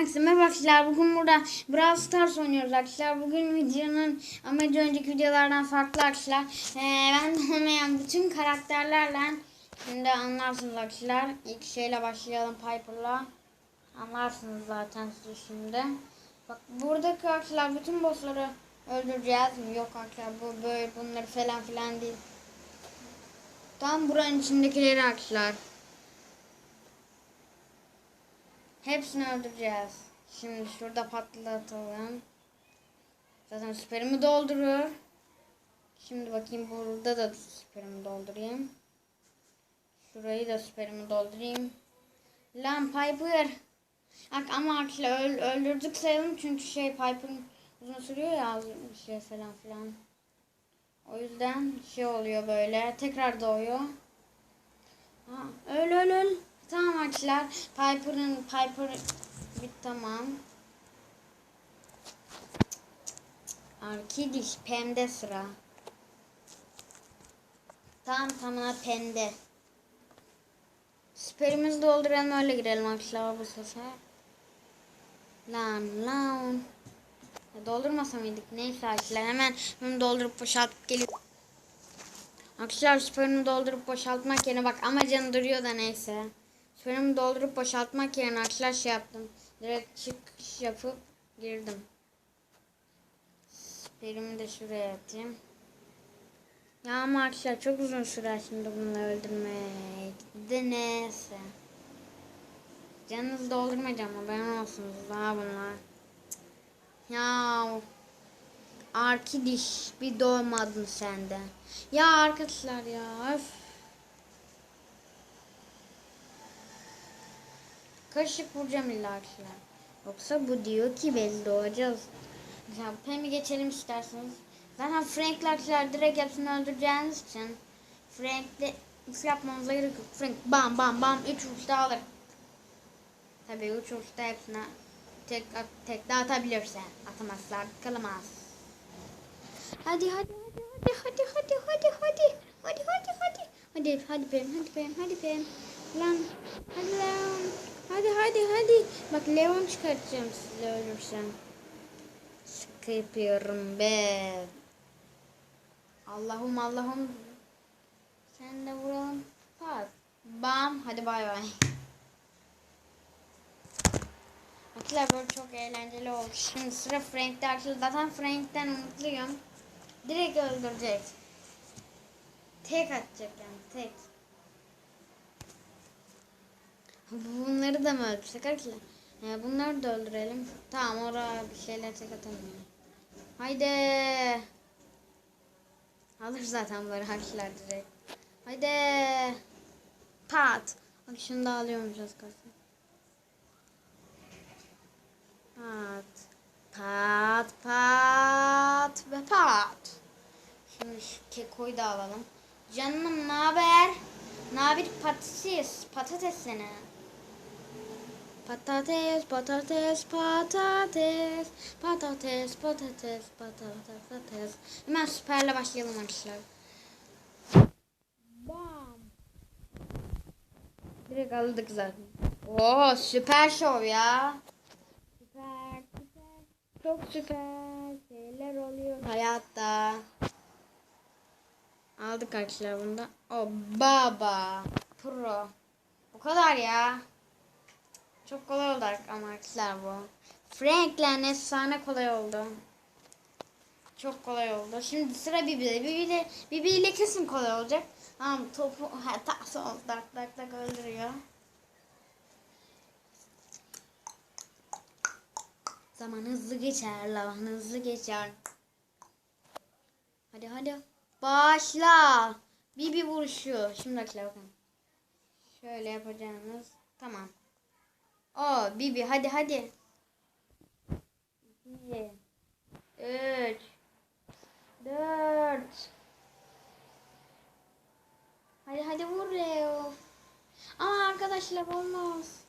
Herkese merhaba arkadaşlar. Bugün burada Brawl Stars oynuyoruz arkadaşlar. Bugün videonun amacı önceki videolardan farklı arkadaşlar. Ee, ben olmayan bütün karakterlerle şimdi anlarsınız arkadaşlar. İlk şeyle başlayalım Piper'la. Anlarsınız zaten siz şimdi. Bak buradaki arkadaşlar bütün bossları öldüreceğiz. Yok arkadaşlar bu böyle bunları falan filan değil. Tam buranın içindekileri arkadaşlar. Hepsini öldüreceğiz. Şimdi şurada patlatalım. Zaten süperimi doldurur. Şimdi bakayım burada da süperimi doldurayım. Şurayı da süperimi doldurayım. Lan Piper. Ama arkadaşlar öl- öldürdük sayalım çünkü şey Piper'ın uzun sürüyor ya bir şey falan filan. O yüzden şey oluyor böyle. Tekrar doğuyor. Ha, öl öl öl. Tamam arkadaşlar. Piper'ın Piper bit tamam. Arkidiş Pem'de sıra. Tamam tamam Pem'de. Süperimizi dolduralım öyle girelim arkadaşlar bu sefer. Lan lan. Doldurmasa mıydık? Neyse arkadaşlar hemen bunu doldurup boşaltıp geliyorum. Arkadaşlar süperimi doldurup boşaltmak yerine bak ama canı duruyor da neyse. Süperimi doldurup boşaltmak yerine arkadaşlar şey yaptım. Direkt çıkış yapıp girdim. Süperimi de şuraya atayım. Ya ama arkadaşlar çok uzun sürer şimdi bunları öldürmek. De neyse. Canınızı doldurmayacağım haberin olsun daha bunlar. Ya Arkidiş bir doğmadın sende. Ya arkadaşlar ya öf. Karışık vuracağım illa arkadaşlar. Yoksa bu diyor ki biz doğacağız. Ya Pem'i geçelim isterseniz. Zaten Frank'le arkadaşlar direkt hepsini öldüreceğiniz için Frank'le üf yapmamıza gerek yok. Frank bam bam bam 3 uçta alır. Tabii 3 uçta hepsine tek tek dağıtabilirsen atamazlar kalamaz. Hadi hadi hadi hadi hadi hadi hadi hadi hadi hadi hadi hadi Pem hadi Pem hadi Pem lan hadi lan hadi hadi hadi bak Leon çıkartacağım size ölürsem şaka yapıyorum be Allah'ım Allah'ım sen de vuralım pat bam hadi bay bay Arkadaşlar böyle çok eğlenceli oldu. Şimdi sıra Frank'te arkadaşlar. Zaten Frank'ten umutluyum. Direkt öldürecek. Tek atacak yani tek. Bunları da mı öldürsek arkadaşlar? Ee, bunları da öldürelim. Tamam oraya bir şeyler tek atamıyorum. Haydi. Alır zaten bunları arkadaşlar direkt. Haydi. Pat. Bak şunu da alıyormuş az kalsın. Pat. Pat pat ve pat. Şimdi şu kekoyu da alalım. Canım ne haber? Ne haber patates? Patates seni. Patates, patates, patates, patates, patates, patates, patates. Hemen süperle başlayalım arkadaşlar. Bam. Direkt aldık zaten. Oo süper şov ya. Süper, süper. Çok süper şeyler oluyor hayatta. Aldık arkadaşlar bunda. O baba. Pro. Bu kadar ya. Çok kolay oldu ama arkadaşlar bu. Frank'le efsane kolay oldu. Çok kolay oldu. Şimdi sıra Bibi'de. Bibi'de Bibi ile kesin kolay olacak. Tamam topu ha, tak son tak tak tak öldürüyor. Zaman hızlı geçer, zaman hızlı geçer. Hadi hadi. Başla. Bibi vuruşu. Şimdi bakın. Şöyle yapacağınız. Tamam. O Bibi hadi hadi. 2 3 4 Hadi hadi vur Leo. Ama arkadaşlar olmaz.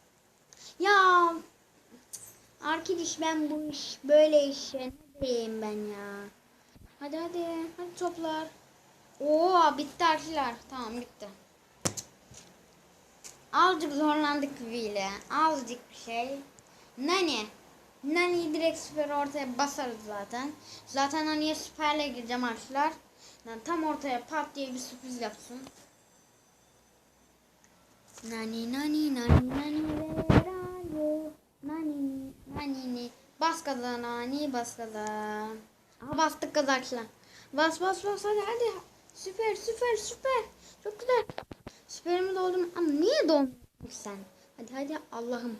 Ya Arkadaş ben bu iş böyle işe ne diyeyim ben ya. Hadi hadi hadi toplar. Oo bitti arkadaşlar. Tamam bitti. Azıcık zorlandık bile. Azıcık bir şey. Nani. Nani direkt süper ortaya basarız zaten. Zaten Nani'ye süperle gireceğim arkadaşlar. Yani tam ortaya pat diye bir sürpriz yapsın. Nani nani nani nani verayo nani nani ni bas gaza nani bas gaza. Aha bastık gaza arkadaşlar. Bas bas bas hadi hadi. Süper süper süper. Çok güzel. Süperimi doldum ama niye dolmuyorsun sen? Hadi hadi Allah'ım.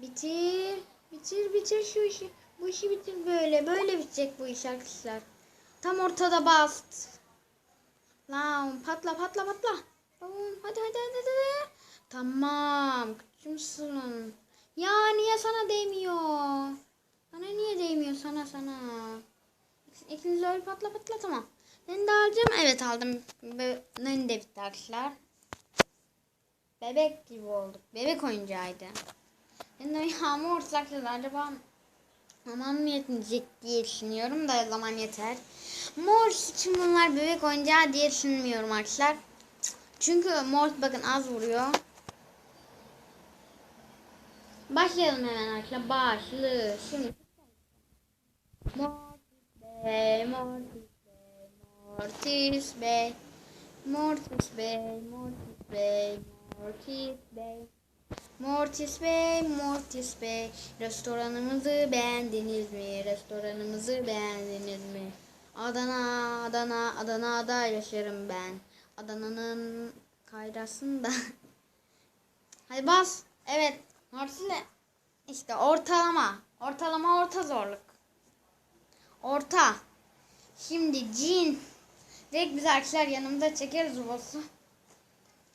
Bitir. Bitir bitir şu işi. Bu işi bitir böyle. Böyle bitecek bu iş arkadaşlar. Tam ortada bast. Lan patla patla patla. Tamam hadi hadi hadi hadi. Tamam. Küçümsün. Ya niye sana değmiyor? Sana niye değmiyor sana sana? İkiniz öyle patla patla tamam. Ben de alacağım. Evet aldım. Ben de bitti arkadaşlar. Bebek gibi olduk. Bebek oyuncağıydı. Ben de yağmur ortaklar acaba zaman mı yetmeyecek diye düşünüyorum da zaman yeter. Mor için bunlar bebek oyuncağı diye düşünmüyorum arkadaşlar. Çünkü mor bakın az vuruyor. Başlayalım hemen arkadaşlar. Başlı. Şimdi. Mortis Bey, Mortis Bey, Mortis Bey, Mortis Bey, Mortis Bey, Mortis Bey. Mortis Bey, Mortis restoranımızı beğendiniz mi? Restoranımızı beğendiniz mi? Adana, Adana, Adana'da yaşarım ben. Adana'nın kayrasında. Hadi bas. Evet. Mortis'le işte ortalama. Ortalama orta zorluk. Orta. Şimdi cin. Direkt biz arkadaşlar yanımda çekeriz bu boss'u.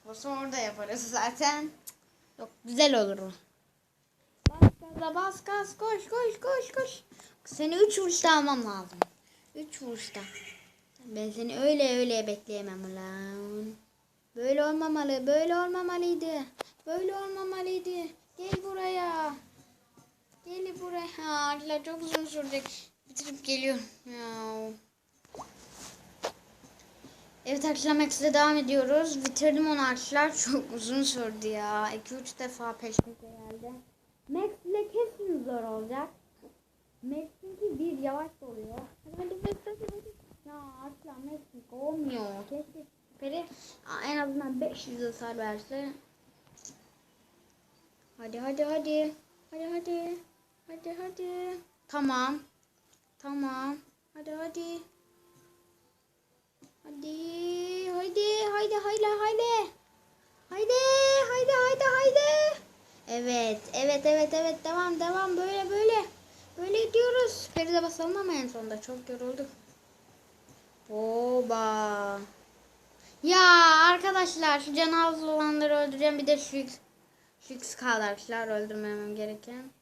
Boss'u orada yaparız zaten. Yok güzel olur o. Bas gaza bas gaz koş koş koş koş. Seni 3 vuruşta almam lazım. 3 vuruşta. Ben seni öyle öyle bekleyemem ulan. Böyle olmamalı, böyle olmamalıydı. Böyle olmamalıydı. Gel buraya. Gel buraya. Arkadaşlar çok uzun sürecek. Bitirip geliyorum. Ya. Evet arkadaşlar Max'le devam ediyoruz. Bitirdim onu arkadaşlar. Çok uzun sürdü ya. 2-3 defa peşimize geldi. Max ile kesin zor olacak. Max çünkü bir yavaş oluyor. Hadi Max hadi hadi. Ya arkadaşlar Max olmuyor. Keşke süperi en azından 500 hasar verse. Hadi hadi hadi. Hadi hadi. Hadi hadi. Tamam. Tamam. Hadi hadi. Hadi, haydi, haydi, haydi, haydi. Haydi, haydi, haydi, haydi. Evet, evet, evet, evet. Devam, devam. Böyle, böyle. Böyle gidiyoruz. Feride basalım ama en sonunda. Çok yorulduk. Oba. Ya arkadaşlar şu canavlı olanları öldüreceğim. Bir de şu şu kaldı arkadaşlar öldürmemem gereken.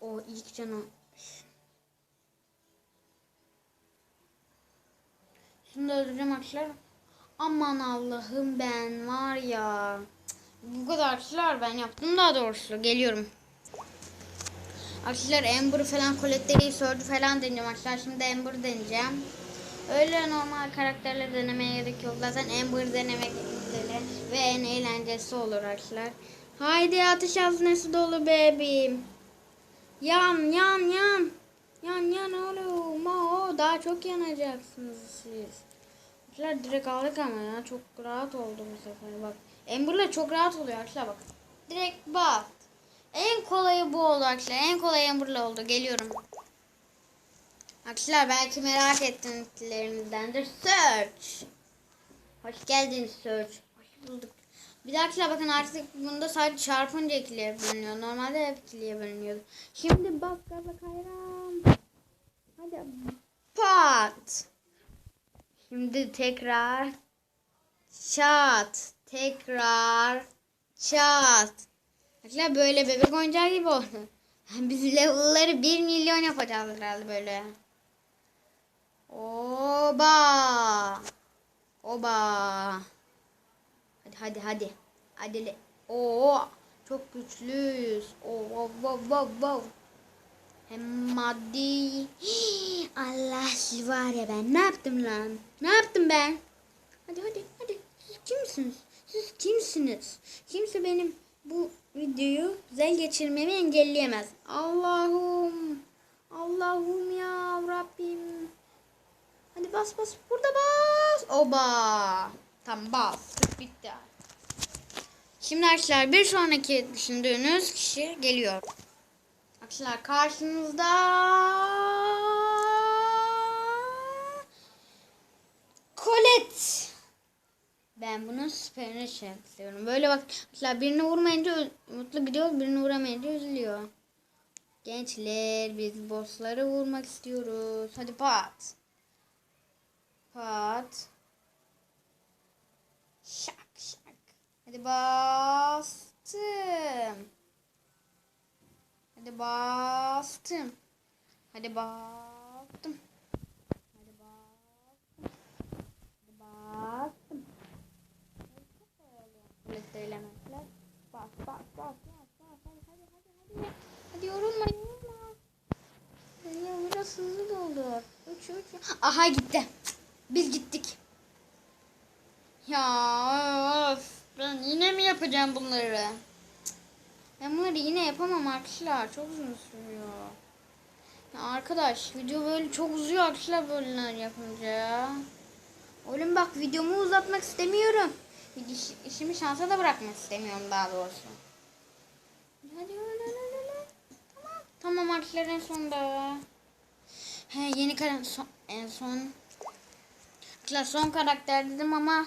O ilk cana. Şimdi öldüreceğim arkadaşlar. Aman Allah'ım ben var ya. Bu kadar arkadaşlar ben yaptım daha doğrusu. Geliyorum. Arkadaşlar Amber falan Colette'leri Surge falan deneyeceğim arkadaşlar. Şimdi Amber deneyeceğim. Öyle normal karakterleri denemeye gerek yok. Zaten Amber denemek güzeli ve en eğlencesi olur arkadaşlar. Haydi ateş haznesi dolu bebeğim. Yan yan yan. Yan yan oğlum. Oo, daha çok yanacaksınız siz. Arkadaşlar direkt aldık ama ya. Çok rahat oldu bu sefer. Bak. Amber'la çok rahat oluyor arkadaşlar bak. Direkt bak. En kolayı bu oldu arkadaşlar. En kolay Amber'la oldu. Geliyorum. Arkadaşlar belki merak ettiklerinizdendir. Search. Hoş geldin Search. Hoş bulduk. Bir arkadaşlar bakın artık bunda sadece çarpınca ikiliye bölünüyor. Normalde hep ikiliye bölünüyordu. Şimdi bas gaza kayram. Hadi pat. Şimdi tekrar çat. Tekrar çat. Arkadaşlar böyle bebek oyuncağı gibi oldu. Biz level'ları 1 milyon yapacağız herhalde böyle. Oba. Oba. Hadi hadi hadi. Hadi. le- Oo çok güçlüyüz. Oo wow wow wow wow. Hem maddi. Allah siz var ya ben ne yaptım lan? Ne yaptım ben? Hadi hadi hadi. kimsiniz? Siz kimsiniz? Kimse benim bu videoyu güzel geçirmemi engelleyemez. Allah'ım. Allah'ım ya Rabbim. Hadi bas bas. Burada bas. Oba. Tamam bas. Bitti. Şimdi arkadaşlar bir sonraki düşündüğünüz kişi geliyor. Arkadaşlar karşınızda Colette. Ben bunun süperini şey istiyorum. Böyle bak arkadaşlar birini vurmayınca mutlu gidiyor, birini vuramayınca üzülüyor. Gençler biz bossları vurmak istiyoruz. Hadi pat. Pat. Şak. Hadi bastım. Hadi bastım. Hadi bastım. Hadi bastım. Hadi bastım. Birlikte elementler. Bas bas bas bas bas. Hadi hadi hadi hadi. Hadi yorulma yorulma. Ya biraz hızlı doldur. Uç uç. Aha gitti. Biz gittik. Ya of. Ben yine mi yapacağım bunları? Ben bunları yine yapamam arkadaşlar. Çok uzun sürüyor. Ya arkadaş video böyle çok uzuyor arkadaşlar böyleler yapınca ya. Oğlum bak videomu uzatmak istemiyorum. İş, işimi şansa da bırakmak istemiyorum daha doğrusu. Hadi. Tamam. Tamam arkadaşlar en sonunda. He yeni karakter en son. Son karakter dedim ama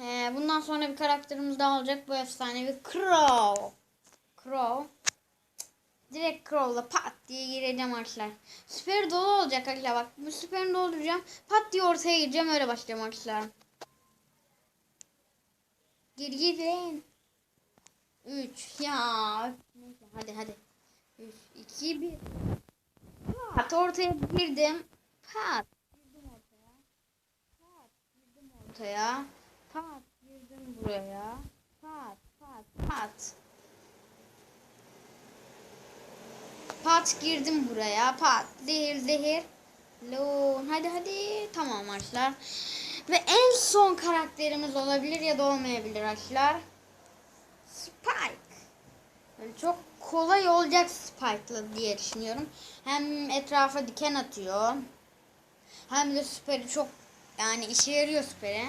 e, bundan sonra bir karakterimiz daha olacak. Bu efsanevi Crow. Crow. Direkt Crow'la pat diye gireceğim arkadaşlar. Süper dolu olacak arkadaşlar bak. Bu süperini dolduracağım. Pat diye ortaya gireceğim öyle başlayacağım arkadaşlar. Gir girin. 3 ya. Hadi hadi. 3 2 1. Pat ortaya girdim. Pat. Girdim ortaya. Pat girdim ortaya. Pat girdim buraya. Pat pat pat. Pat girdim buraya. Pat. Zehir zehir. Lon. Hadi hadi. Tamam arkadaşlar. Ve en son karakterimiz olabilir ya da olmayabilir arkadaşlar. Spike. Böyle çok kolay olacak Spike'la diye düşünüyorum. Hem etrafa diken atıyor. Hem de süperi çok yani işe yarıyor süperi.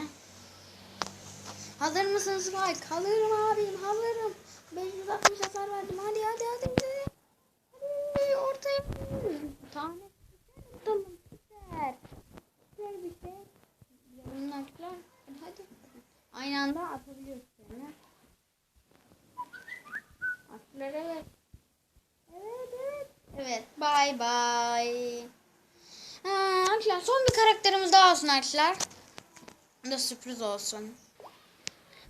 Hazır mısın Spike? Hazırım abim hazırım. 560 hasar verdim. Hadi hadi hadi. hadi. Hadi ortaya. Tane. Tamam süper. Süper bir şey. Yanımdakiler. Hadi. Aynı anda atabiliyorsun seni. Atlar evet. Evet evet. Evet. Bye bye. Ha, arkadaşlar son bir karakterimiz daha olsun arkadaşlar. Da sürpriz olsun.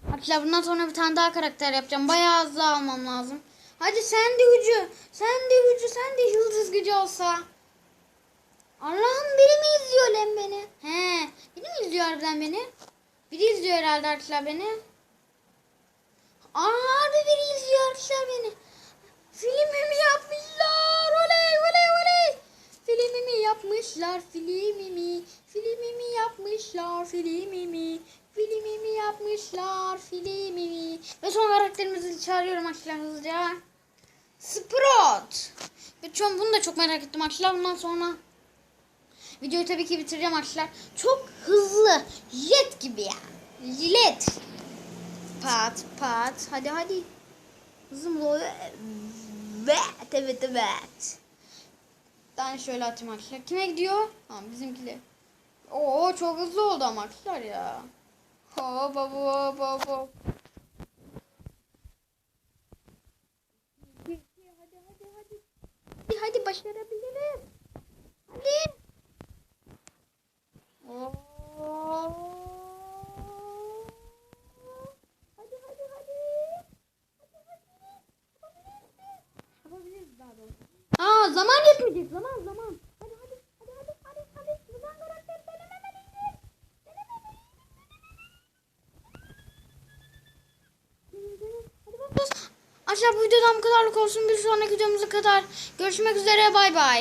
Arkadaşlar bundan sonra bir tane daha karakter yapacağım. Bayağı hızlı almam lazım. Hadi sen de gücü. Sen de gücü. Sen de yıldız gücü olsa. Allah'ım biri mi izliyor lan beni? He. Biri mi izliyor harbiden beni? Biri izliyor herhalde arkadaşlar beni. Aa harbi biri izliyor arkadaşlar beni. Filmimi yapmışlar. Oley oley oley. Filmimi yapmışlar. Filmimi. Filmimi yapmışlar. Filmimi. Filmimi yapmışlar. Filmimi. Ve son karakterimizi çağırıyorum arkadaşlar hızlıca. Sprout. Ve an bunu da çok merak ettim arkadaşlar. Bundan sonra videoyu tabii ki bitireceğim arkadaşlar. Çok hızlı. Jet gibi yani. Jilet. Pat pat. Hadi hadi. Hızım oluyor. Evet evet evet. Tane şöyle atayım arkadaşlar. Kime gidiyor? Tamam bizimkiler. Oo çok hızlı oldu ama arkadaşlar ya. Hop hop hop hop hop. Hadi hadi hadi hadi. Hadi başarabiliriz. Hadi. Oo. Hadi hadi hadi. Hadi hadi. Yapabiliriz. Yapabiliriz daha doğrusu. Aa zaman yetmeyecek. Zaman zaman. Hadi hadi. Hadi hadi hadi hadi. Buradan karakter denememeliyiz. Denememeliyiz. Hadi bak bas. Arkadaşlar bu videodan bu kadarlık olsun. Bir sonraki videomuza kadar. Görüşmek üzere. Bay bay.